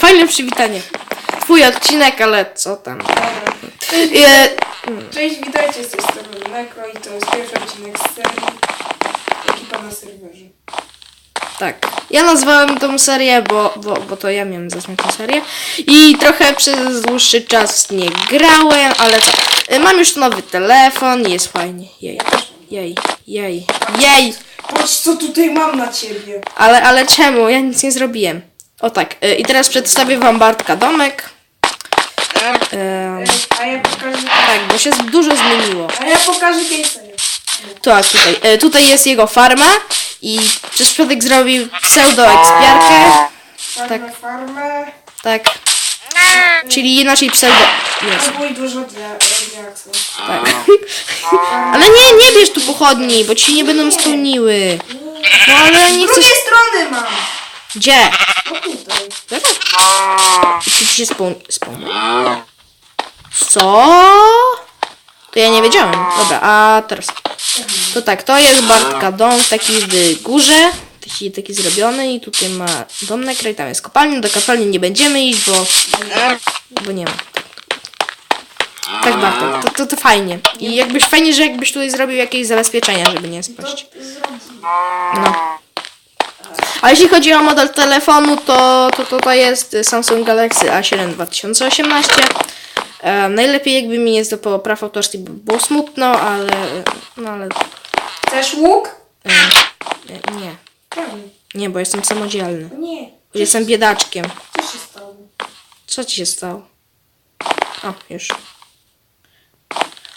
Fajne przywitanie. Twój odcinek, ale co tam? Dobra. Cześć, E, Cześć, witajcie z tej strony Nekro i to jest pierwszy odcinek z serii Ekipa na serwerze. tak. Ja nazwałem tą serię, bo, bo, bo to ja miałem zasnąć tę serię. I trochę przez dłuższy czas nie grałem, ale co? E, Mam już nowy telefon, jest fajnie. Jej, jej, jej, jej. Patrz co tutaj mam na ciebie. Ale, ale czemu? Ja nic nie zrobiłem. O tak, e, i teraz przedstawię wam Bartka domek. Ej, A ja pokażę... tak, bo się dużo zmieniło. A ja pokażę gameplay. Tak, tutaj. E, tutaj jest jego farma i przez przypadek zrobił pseudo-ekspiarkę. Farmę, farmę. Tak. Czyli inaczej pseudo... Jest. Próbuj dużo dla diaksów. Tak. Ale nie, nie bierz tu pochodni, bo ci się nie będą spełniły. No ale nie Z chcesz... drugiej strony mam. Gdzie? No tutaj. I czy ci się spełniło? Co? To ja nie wiedziałem. Dobra, a teraz... To tak, to jest Bartka dom taki w górze. Taki, taki zrobiony i tutaj ma dom na kraj, tam jest kopalnia. Do kopalni nie będziemy iść, bo... Bo nie ma. Tak, Bartek, to, to, to fajnie. I jakbyś fajnie, że jakbyś tutaj zrobił jakieś zabezpieczenia, żeby nie spaść. No. A jeśli chodzi o model telefonu, to to, to, to jest Samsung Galaxy A7 2018. E, najlepiej jakby mi nie zdopało praw autorskich, by było smutno, ale... No ale... Chcesz łuk? e, Nie. Czemu? Nie, bo jestem samodzielny. Nie. Jestem biedaczkiem. Co się stało? Co ci się stało? O, już.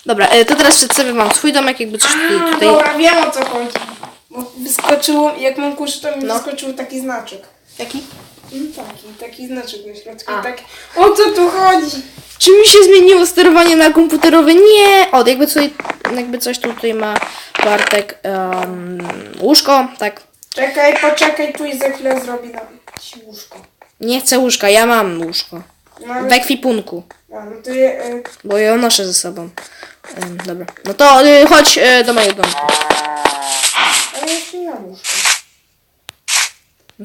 Dobra, e, to teraz przedstawię wam swój domek, jakby coś tutaj... A, tutaj... Dobra, wiem o co chodzi. Bo wyskoczyło, jak mam kurz, to mi No. wyskoczył taki znaczek. Jaki? No taki, taki znaczek na środku. A. Tak. O co tu chodzi? Czy mi się zmieniło sterowanie na komputerowe? Nie! O, jakby tutaj, jakby coś tutaj ma Bartek em, łóżko, tak. Czekaj, poczekaj tu i za chwilę zrobi nam ci łóżko. Nie chcę łóżka, ja mam łóżko. No, ale, W ekwipunku, a, no to je, e, bo ją noszę ze sobą. Em, dobra, no to y, chodź y, do mojego domku. Ale jeszcze nie mam łóżka.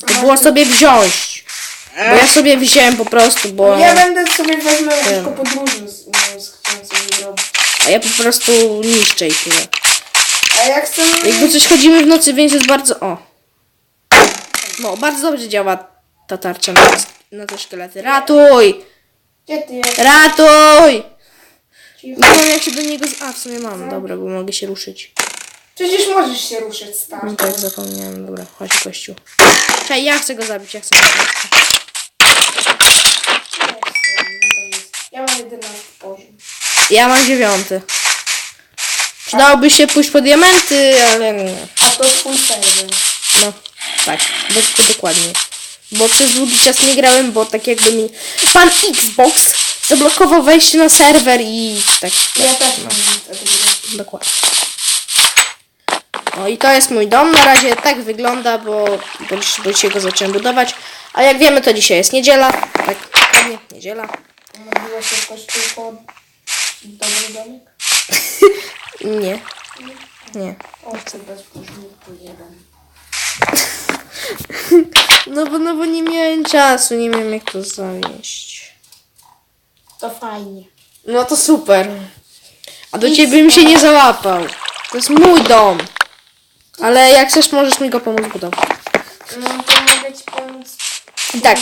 To było sobie wziąć. Bo ja sobie wziąłem po prostu, bo... Ja będę sobie wezmę łóżko podróżne z, no, z zrobić. A ja po prostu niszczę i tyle. A jak chcę... Jakby coś chodzimy w nocy, więc jest bardzo... O! No, bardzo dobrze działa ta tarcza na, na te szkielety. Ratuj! Gdzie ty jest? Ratuj! Nie wiem jak się do niego... Z... A, w sumie mam. Dobra, bo mogę się ruszyć. Przecież możesz się ruszyć, stary. No tak, zapomniałem. Dobra, chodź kościół. Czekaj, ja chcę go zabić, ja chcę go zabić. Ja mam 11 poziom. Ja mam dziewiąty. Przydałoby się pójść po diamenty, ale nie. A to twój serwer. No, tak, to dokładnie. Bo przez długi czas nie grałem, bo tak jakby mi pan Xbox zablokował wejście na serwer i tak, Ja też mam tego. dokładnie. No i to jest mój dom. Na razie tak wygląda, bo, bo, bo dzisiaj go zacząłem budować. A jak wiemy, to dzisiaj jest niedziela. Tak, dokładnie, niedziela. Modliła się w kościółko. Dobry domek. Nie, nie. O, chcę bez pożniku jeden. No bo, no bo nie miałem czasu, nie miałem jak to zawieść. To fajnie. No to super. A do ciebie bym się nie załapał. To jest mój dom. Ale jak chcesz, możesz mi go pomóc budować. No to mogę ci pomóc. Tak,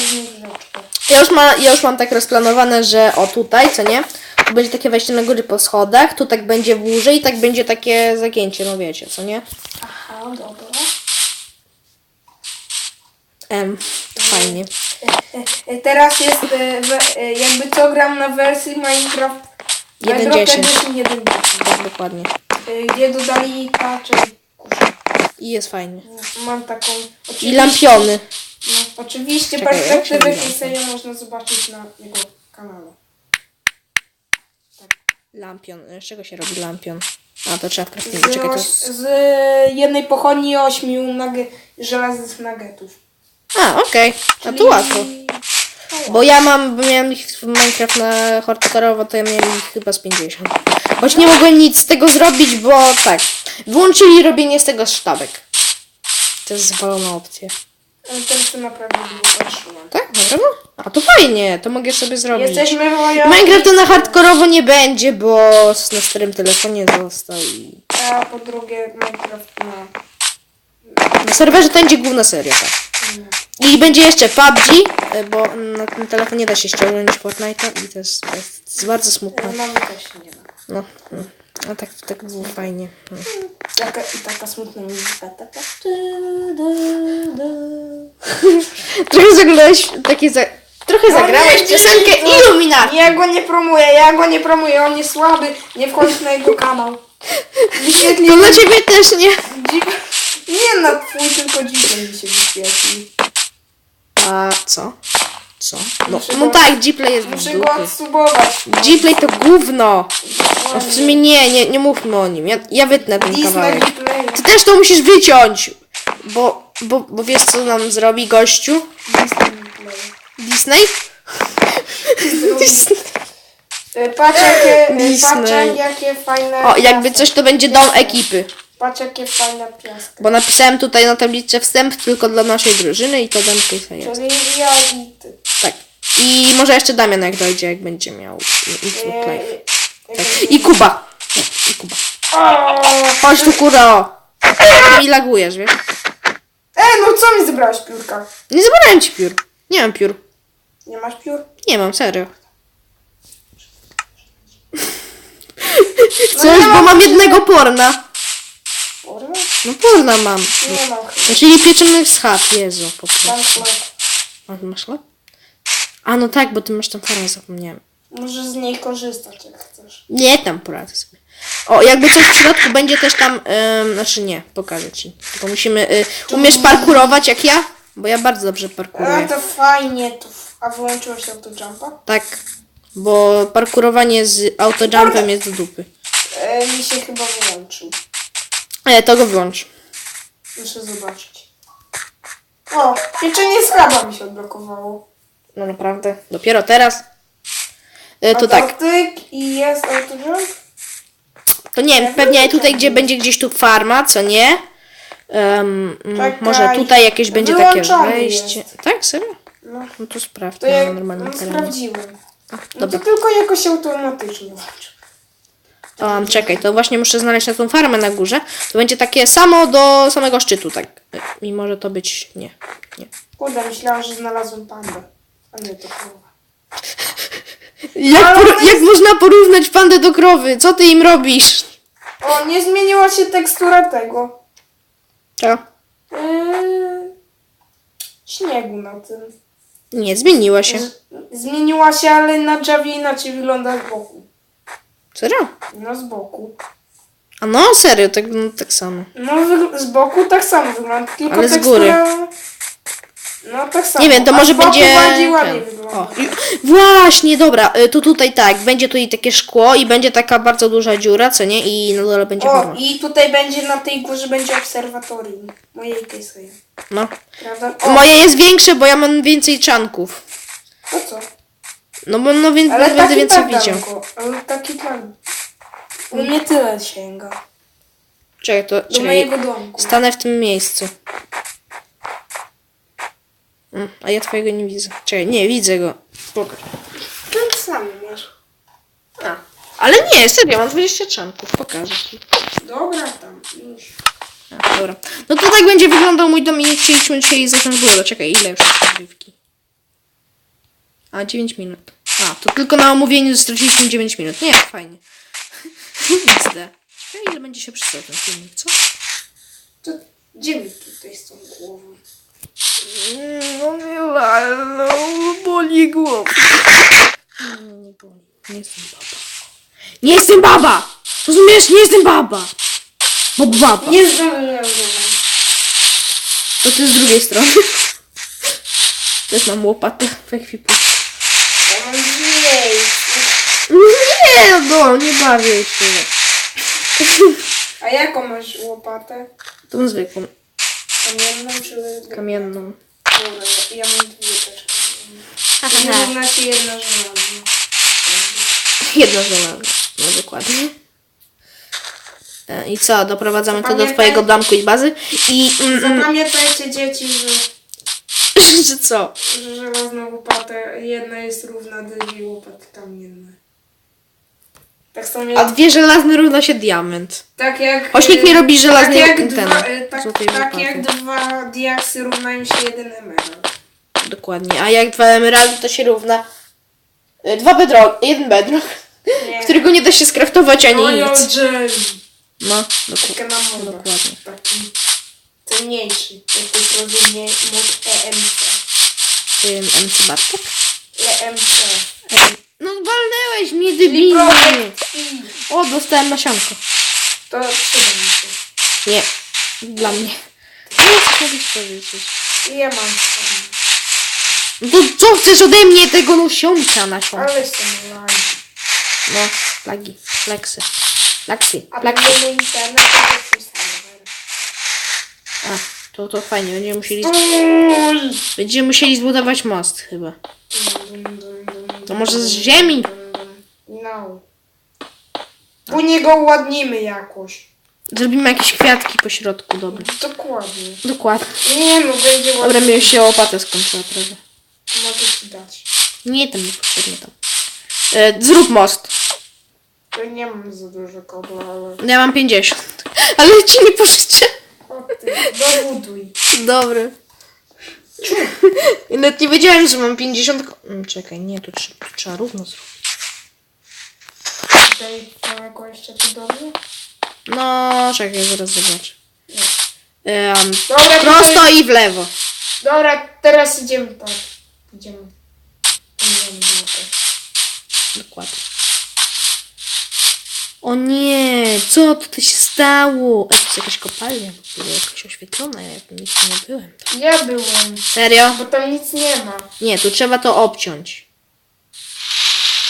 ja już, ma, ja już mam tak rozplanowane, że o tutaj, co nie? Tu będzie takie wejście na góry po schodach, tu tak będzie włóże i tak będzie takie zagięcie, no wiecie, co nie? Aha, dobra. Em, fajnie. E, e, Teraz jest e, we, e, jakby co gram na wersji Minecraft 1.10. Bedrock Edition 1.10, Tak, dokładnie. e, gdzie dodali patche. I jest fajnie. Mam taką. I oczywiście- lampiony. No, oczywiście Czekaj, jak się perspektywę tej nazywa? serii można zobaczyć na jego kanale. Lampion. Z czego się robi lampion? A, to trzeba w Z. Czekaj, to oś, jest... z jednej pochodni ośmiu nage, żelaznych nuggetów. A, okej. A tu łatwo. Bo ja mam, bo miałem ich w Minecraft na hardkorowo, to ja miałem ich chyba z 50. Choć nie mogłem nic z tego zrobić, bo tak. Włączyli robienie z tego sztabek. To jest zwalona opcja. Ale Teraz to naprawdę długo. Tak? Naprawdę? A to fajnie, to mogę sobie zrobić. Jesteśmy w Minecraft to na hardkorowo nie będzie, bo na starym telefonie został i... A po drugie Minecraft na... Na serwerze to będzie główna seria, tak. I będzie jeszcze PUBG, e, bo na tym telefonie da się ściągnąć Fortnite'a i to jest, to jest bardzo smutne. Mamy też nie da. No, no. A tak, tak było fajnie. No. Taka, I taka smutna muzyka. Taka... Trochę zagrałeś takie za... Trochę zagrałeś nie, piosenkę nie, to- Illuminati. Ja go nie promuję, ja go nie promuję, on jest słaby. Nie wchodź na jego kanał. Wyświetli To dla ciebie też nie. Dzik- Nie na twój, tylko dzisiaj mi się wyświetli. A co? Co? No, Muszę no go- tak, Gplay jest w Muszę go odsubować. Gplay to gówno. No, w sumie nie, nie, nie mówmy o nim. Ja, ja wytnę ten Disney kawałek. Ty też to musisz wyciąć. Bo, bo, bo wiesz co nam zrobi gościu? Disney. Disney? E, Patrz jakie, e, Disney. patrz jakie fajne O, jakby piasty. coś to będzie dom ekipy. Patrz jakie fajne piaski. Bo napisałem tutaj na tabliczce wstęp tylko dla naszej drużyny i to dam tutaj jest. Czyli i może jeszcze Damian jak dojdzie, jak będzie miał Info E, Live. Tak. I Kuba. Nie, I Kuba. Chodź tu kuro. Mi lagujesz, wiesz? E, no co mi zebrałeś piórka? Nie zabrałem ci piór. Nie mam piór. Nie masz piór? Nie mam, serio. No Coś, nie bo mam mam piór. jednego porna. Kurwa? No porna mam. Nie mam chyba. Czyli pieczymy z chat, Jezu, po prostu. Mam chleb. A masz chleb? A no tak, bo ty masz tam farmę, zapomniałem. Możesz z niej korzystać jak chcesz. Nie, tam poradzę sobie. O, jakby coś w środku będzie też tam, ym, znaczy nie, pokażę ci. Tylko musimy, y, umiesz parkurować jak ja? Bo ja bardzo dobrze A parkuruję. to fajnie, to f- a wyłączyłeś autojumpa? Tak, bo parkurowanie z autojumpem jest do dupy. E, mi się chyba wyłączył. E, to go wyłącz. Muszę zobaczyć. O, pieczenie z chleba mi się odblokowało. No naprawdę. Dopiero teraz. E, to tak, Tyk i jest autojump? to nie wiem, pewnie tutaj, gdzie będzie gdzieś tu farma, co nie? Czekaj. może tutaj jakieś będzie takie Wyłączony wejście. jest. Tak, serio? No, No to sprawdź to na jak normalnym no, terenie. sprawdziłem. No Dobra. to tylko jakoś automatycznie. Um, czekaj, to właśnie muszę znaleźć na tą farmę na górze. To będzie takie samo do samego szczytu, tak. E, I może to być. Nie. Nie. Kurde, myślałam, że znalazłem pandę. A nie, to krowa. Jak, por- jak można porównać pandę do krowy? Co ty im robisz? O, nie zmieniła się tekstura tego. Co? Yy, śniegu na tym. Nie, zmieniła się. Z- Zmieniła się, ale na Javie inaczej wygląda z boku. Serio? No z boku. A no, serio, tak, no, tak samo. No z boku tak samo wygląda, tylko Ale z tekstura... No tak samo. Nie wiem, to A może boku będzie. bardziej ładnie ten. wygląda. O, i- właśnie, dobra, y, to tutaj tak, będzie tutaj takie szkło i będzie taka bardzo duża dziura, co nie? I na dole będzie O, farma. i tutaj będzie na tej górze będzie obserwatorium. Mojej Kesej. No. Prawda? O, Moje jest większe, bo ja mam więcej czanków. to co? No bo no więc Ale będę taki więcej tak widział. Ale taki tak. U mnie tyle sięga. Czekaj, to Do czekaj. mojego domku. Stanę w tym miejscu. Mm, A ja twojego nie widzę. Czekaj, nie, widzę go. Pokaż. Ten sam masz. A. Ale nie, serio, mam 20 czanków. Pokażę ci. Dobra tam, już. A, dobra. No to tak będzie wyglądał mój dom i chcieliśmy dzisiaj zacząć budowę. Czekaj, ile już jest rozgrywki? A, 9 minut. A, to tylko na omówieniu straciliśmy 9 minut. Nie, fajnie. XD. Czekaj, ile będzie się przysłał ten filmik, co? To gdzie mi tutaj z tą głową? No nie no, boli głowa. Nie, boli. Nie jestem baba. Nie jestem baba! Rozumiesz? Nie jestem baba! Bo baba. Nie zdążyłem. To ty z drugiej strony. Też mam łopatę w ekwipunku. Ja mam mniej. Nie no, nie bawię się. A jaką masz łopatę? Tą zwykłą, Kamienną czy... kamienną. Dobra, ja, ja mam dwie też kamienne. Jedna się jedna żelazna. Jedno żelazne. No dokładnie. E, I co, doprowadzamy to do twojego domku i bazy. I mm, mm, Zapamiętajcie dzieci, że że co? Że żelazna łopata, jedna jest równa dwie łopaty kamienne. Tak samo A jak, dwie żelazne równa się diament. tak jak... Choć nikt nie e, robi żelaznej tak jak, ten, dwa, e, tak, złotej tak jak dwa diaksy równają się jeden emerald. Dokładnie. A jak dwa emeraldy, to się równa... y, Dwa bedrock, jeden bedrock, Nie. którego nie da się skraftować ani Royal nic. Jelly. No, dokładnie. Taka na moda. Dokładnie. Taki cenniejszy. Jak to jest rozumie mod EMC. MC Bartek? EMC. No walnęłeś mnie, debilnie. O, dostałem nasionko. To przyda mi się. Nie, dla mnie. Nie chcę powiedzieć. I ja mam sam. No to co chcesz ode mnie tego nasionka nasionka? Ale jestem lagi. No, flagi, fleksy. Fleksy, A fleksy. będziemy internet, to jest serwer. A, to, to fajnie, będziemy musieli, będziemy musieli zbudować most chyba. To może z ziemi? No. Później go uładnimy jakoś. Zrobimy jakieś kwiatki po środku, dobra. Dokładnie. Dokładnie. Nie no, będzie Dobra, ładnie. mi już się łopata skończyła prawie. Mogę ci dać. Nie, tam nie potrzebnie tam. E, zrób most. To nie mam za dużo kobla, ale... Ja mam 50. Ale ci nie pożyczę. O ty, dobuduj. Dobry. I Nawet nie wiedziałem, że mam 50. ko- Mm, Czekaj, nie, tu trzeba, trzeba równo zrobić. Daj całego jeszcze tu do mnie. No, czekaj, zaraz zobaczę. Um, Dobra, prosto i w lewo. Dobra, teraz idziemy tak. Idziemy. Idziemy tutaj. Dokładnie. O nie, co tutaj się stało? Ej, to jest jakaś kopalnia, w ogóle jakaś oświetlona, ja tu nigdy nie byłem. Ja byłem, Serio? bo tam nic nie ma. Nie, tu trzeba to obciąć.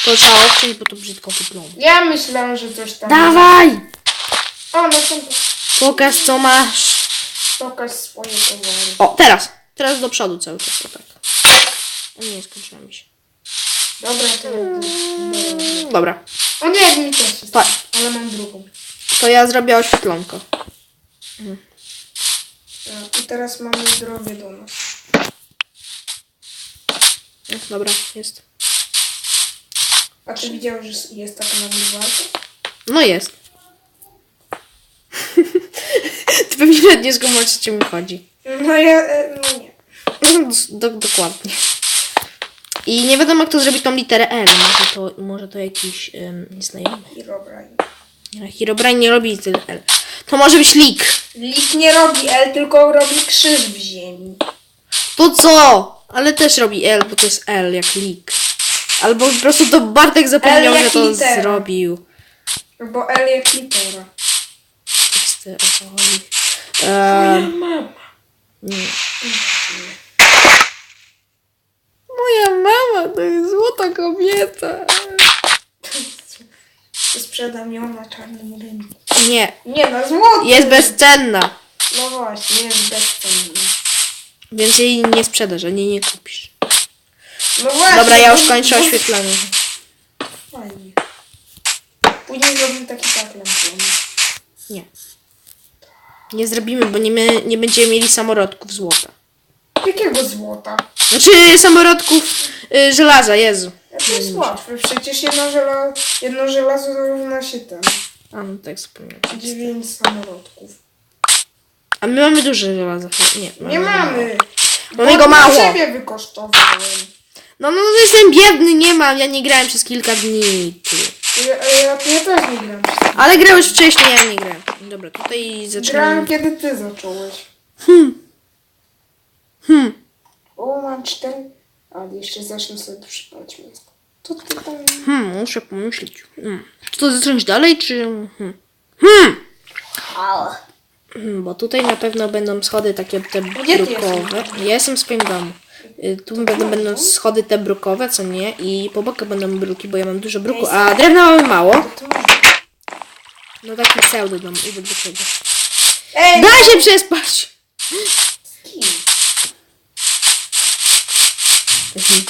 To trzeba obciąć, bo to brzydko wygląda. Ja myślałam, że coś tam... Dawaj! O, no to Pokaż co masz. pokaż swoje towary. O, teraz. Teraz do przodu cały czas to tak. O nie, skończyła mi się. Dobra, to. Dobra, O nie, mi też jest. Tak. Ale mam drugą. to ja zrobię oświetlonko. Ja, I teraz mamy drogę do nas. No, Dobra, jest. A ty widziałeś, że jest taka nagrywarka? No jest. Ty pewnie nie o czym chodzi. No ja, e, no nie. Do, dokładnie. I nie wiadomo, jak to zrobić tą literę L. Może to, może to jakiś um, nieznajomy. Herobrine. Herobrine nie robi litery L. To może być lik. Lik nie robi L, tylko robi krzyż w ziemi. To co? Ale też robi L, bo to jest L jak lik. Albo po prostu to Bartek zapomniał, L jak że to litera. zrobił. Bo L jak litera. Jest, o co chodzi. Ehm, Mama. nie. Mama to jest złota kobieta. Sprzedam ją na czarnym rynku. Nie, Nie, na złoty. jest bezcenna. No właśnie, jest bezcenny. Więc jej nie sprzedasz, ani nie kupisz. No właśnie. Dobra, ja już bo- kończę bo- oświetlenie. Fajnie. Później zrobimy taki tak lampiony. Nie. Nie zrobimy, bo nie, my, nie będziemy mieli samorodków złota. Jakiego złota? Znaczy samorodków y, żelaza, Jezu. Ja to jest łatwe. Przecież jedno, żela... jedno żelazo równa się ten. A no tak zapomniałem. Dziewięć samorodków. A my mamy duże żelaza. Nie, Nie mamy. Mamy go mało. Dla ciebie wykosztowałem. No, no, no jestem biedny, nie mam. Ja nie grałem przez kilka dni. Ty. Ja, ja, ja też nie gram. Ale grałeś wcześniej, ja nie grałem. Dobra, tutaj zaczynamy. Grałem kiedy ty zacząłeś. Hmm. Hmm. O, mam cztery. Ale jeszcze zacznę sobie przypać mięsko. To ty tam... Hmm, muszę pomyśleć. Hmm. Czy to zacząć dalej, czy... Hmm. Hmm. Hmm, Bo tutaj na pewno będą schody takie te brukowe. Ja jestem w swoim domu. Y, Tu będą, będą schody te brukowe, co nie? I po bokach będą bruki, bo ja mam dużo bruku, a drewna mamy mało. No taki pseudo dom, idę do ciebie. Ej, Daj się przespać! Mhm.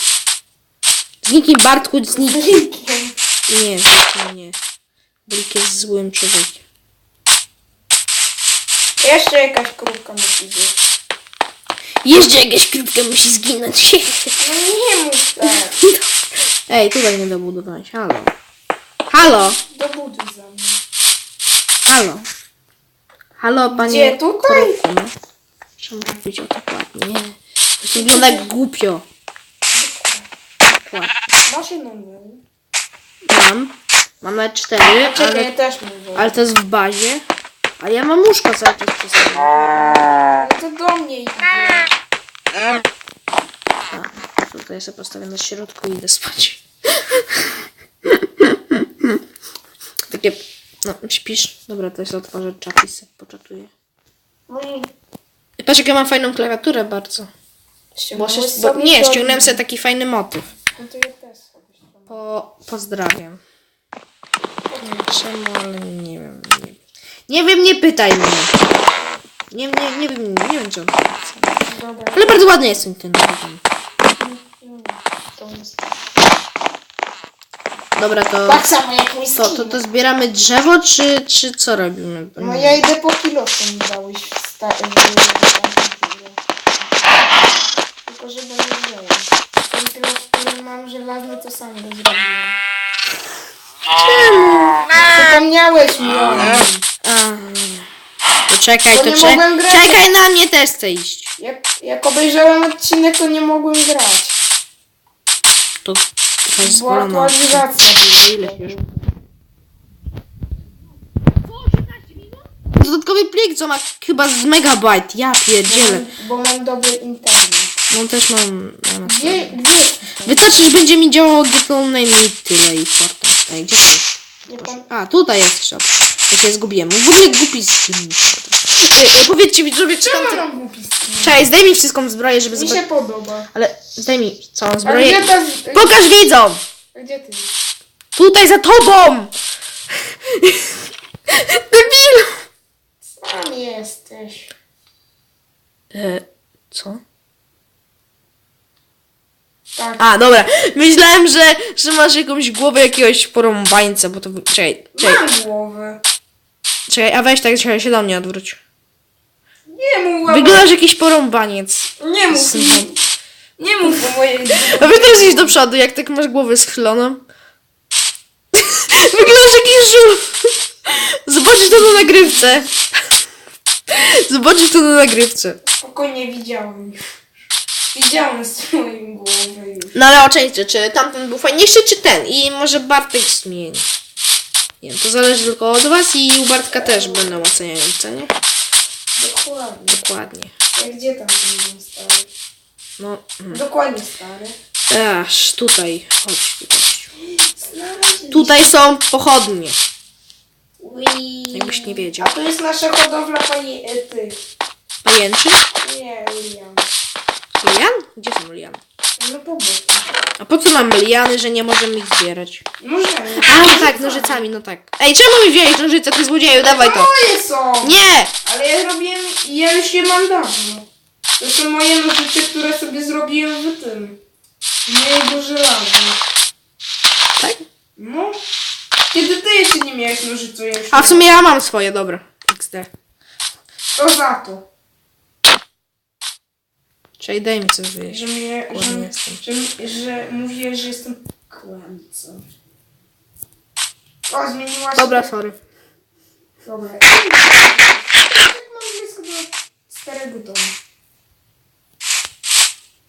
Zniknij Bartku, zniknij. Nie, zniknij nie. Blik jest złym człowiekiem. Jeszcze jakaś krówka musi być. Jeździ jakaś krówka musi zginąć. No nie mów tak. Ej, tutaj nie dobudowałeś. Halo. Halo. Dobuduj za mnie. Halo. Halo, panie. Gdzie? Tutaj? krówko, no. Trzeba mówić o dokładnie. To się wygląda głupio. Dokładnie. Masz jedną numer. Mam. Mam nawet cztery, Czekaj, ale, ja też mówię. ale to jest w bazie. A ja mam łóżko cały czas przy sobie. Ale to do mnie idzie. Tutaj sobie postawię na środku i idę spać. Takie... No, śpisz? Dobra, to jest otworzę czat i sobie poczatuję. I Patrz, jak ja mam fajną klawiaturę bardzo. Bo ściągnąłeś bo, sobie nie, to- ściągnąłem sobie taki fajny motyw. No to ja też. Po, pozdrawiam. Nie wiem czemu, ale nie wiem. Nie, nie wiem, nie pytaj mnie. Nie, nie, nie wiem, nie wiem, co on. Dobra. Ale bardzo ładny jest ten ten. ten. To jest... Dobra, to, Tak samo jak mój to, skin. to, to zbieramy drzewo, czy, czy co robimy? No nie ja idę po kilo, co mi dałeś w sta... w- Tylko, że będę wziąłem. Ten w którym mam żelazny, to sam go zrobiłem. Zapomniałeś mi o nim. A, to czekaj, Bo to nie czekaj. mogłem grać. Czekaj na mnie też chcę iść. Jak, jak obejrzałem odcinek, to nie mogłem grać. To, to jest Była spalona. aktualizacja. Ile już? Dodatkowy plik, co ma chyba z megabajt. Ja pierdzielę. Bo mam dobry internet. No też mam... Na Gdzie, gdzie? Że będzie mi działało Get Name i tyle i Fortnite. Ej, gdzie jest? Nie pan... A, tutaj jest shop. Ja się zgubiłem. W ogóle głupi skin. Ej, ej, powiedzcie mi, żeby czy tam... Czemu mam głupi skin? Cześć, zdaj mi wszystką zbroję, żeby Mi się zobaczyć. podoba. Ale zdaj mi całą A zbroję. gdzie ta... Pokaż widzom! Gdzie ty? Tutaj za tobą! Debilu! Sam jesteś. E, co? Tak. A, dobra. Myślałem, że, że masz jakąś głowę jakiegoś porąbańca, bo to... Czekaj, czekaj, Mam głowę. czekaj, a weź tak, czekaj, się do mnie odwróć. Nie mów Wyglądasz jakiś porąbaniec. Nie mów mi. Nie mów o mojej A wy teraz idź do przodu, jak tak masz głowę schyloną. Wyglądasz jakiś żółw. Zobaczysz to na nagrywce. Zobaczysz to na nagrywce. Spokojnie widziałem już. Widziałem swoją głowę już. No ale oczywiście, czy tamten był fajniejszy, czy ten? I może Bartek zmieni. Nie wiem, to zależy tylko od was i u Bartka też będą oceniające, nie? Dokładnie. Dokładnie. A gdzie tam ten stary? No, mm. Dokładnie stary. aż tutaj. Chodź, tu, gościu. Znaleźliśmy. Tutaj są pochodnie. Ui. Jakbyś nie wiedział. A to jest nasza hodowla pani e, ty. Pajęczy? Nie, William. Lian? Gdzie są liany? No po boku. A po co mam liany, że nie możemy ich zbierać? Możemy. A, no tak, nożycami, no tak. Ej, czemu mi wziąłeś nożyce, ty złodzieju? Dawaj to. Moje są! Nie! Ale ja robiłem, ja już je mam dawno. To są moje nożyce, które sobie zrobiłem w tym. Mojego żelaza. Tak? No. Kiedy ty jeszcze nie miałeś ja już A w sumie ja mam swoje, dobra. XD. To za to. Czyli daj mi coś wyjeść. Że mnie, Głodny że, jestem. że, że mówię, że jestem kłamcą. O, zmieniła się. Dobra, sorry. Dobra. Tak mam blisko do starego domu.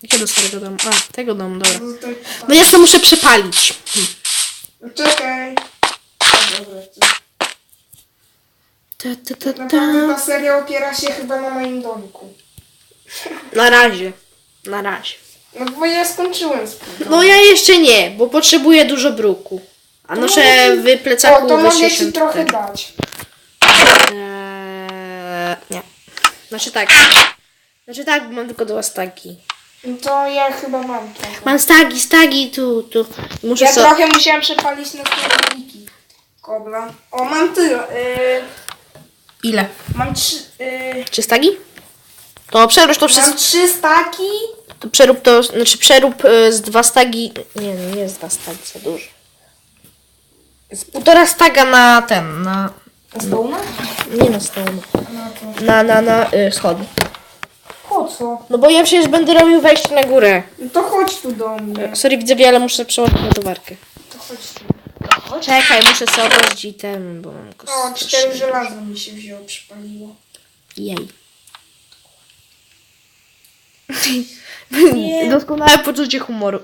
Jakiego starego domu? A, tego domu, dobra. No, to, No ja sobie muszę przepalić. Hm. no czekaj. O, dobra. to- Ta, ta, ta, Naprawdę ta. ta seria opiera się chyba na moim domku. Na razie. Na razie. No bo ja skończyłem dom. No ja jeszcze nie, bo potrzebuję dużo bruku. A noszę w plecaku O, to mogę ci 64. trochę dać. Eee, nie. Znaczy tak. Znaczy tak, bo mam tylko dwa stagi. No to ja chyba mam trochę. Mam stagi, stagi, tu, tu. Muszę Ja so... trochę musiałam przepalić na sklepniki. Kobla. O, mam tyle. Y, Ile? mam trzy... Y, Trzy stagi? To przerób to wszystko. mam trzy staki. To przerób to, znaczy przerób y, z dwa stagi. Nie, no nie jest dwa stagi, za dużo. Z półtora staga na ten, na. Z dołna? Nie na stole. No to... Na, na, na y, schody. Po co? No bo ja przecież będę robił wejście na górę. No to chodź tu do mnie. Sorry, widzę, ale muszę przełożyć ładowarkę. To chodź tu. Czekaj, muszę sobie odłożyć ten, bo mam go O, strasznie- cztery żelazo mi się wzięło, przypaliło. Jej. Nie. Doskonałe poczucie humoru.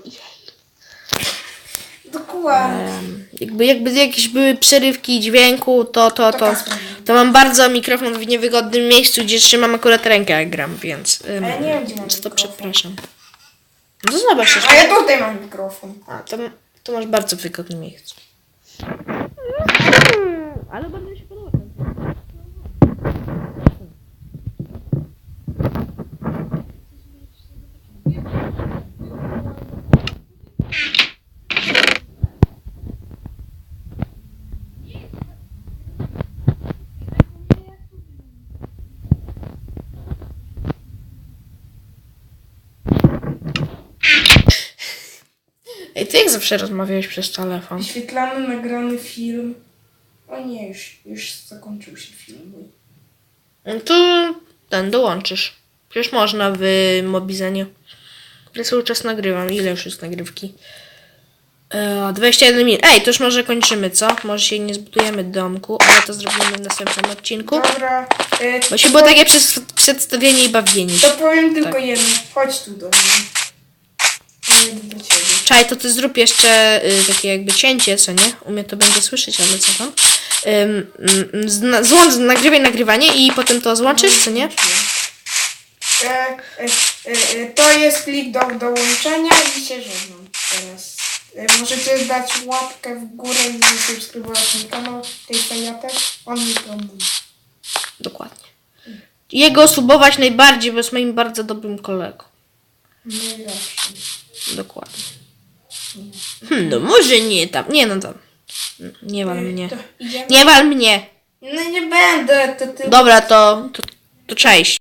Dokładnie. Em, Jakby, jakby jakieś były przerywki dźwięku, to, to, to, to mam bardzo mikrofon w niewygodnym miejscu, gdzie trzymam akurat rękę jak gram, więc em, A ja nie wiem, gdzie mam za to mikrofon. przepraszam. No zobacz jeszcze. A ja tutaj mam mikrofon. A, to, to masz bardzo wygodne miejsce. Ale bardzo mi się Ej, ty jak zawsze rozmawiałeś przez telefon? Wyświetlamy nagrany film. O nie, już, już zakończył się film. No to ten dołączysz. Przecież można w Mobizenie. Ja cały czas nagrywam. Ile już jest nagrywki? E, 21 minut. Ej, to już może kończymy, co? Może się nie zbudujemy domku, ale to zrobimy w następnym odcinku. Dobra. E, Bo się było takie przez, przedstawienie i bawienie się. To powiem tylko Tak. jedno. Chodź tu do mnie. Idę do ciebie. Czaj, to ty zrób jeszcze y, takie jakby cięcie, co nie? U mnie to będzie słyszeć, ale co tam? Ym, ym, zna- złącz, nagrywaj nagrywanie i potem to złączysz, co nie? E, e, e, to jest klik do dołączenia i się żegnam teraz. E, możecie dać łapkę w górę i zasubskrybować mój kanał tej Sajatek. On mi promuje. Dokładnie. Jego subować najbardziej, bo jest moim bardzo dobrym kolegą. Najlepszy. Dokładnie. Hmm, no może nie tam. Nie no tam. Nie wal mnie. To idziemy? Nie wal mnie. No nie będę, to ty Dobra, to, to, to cześć.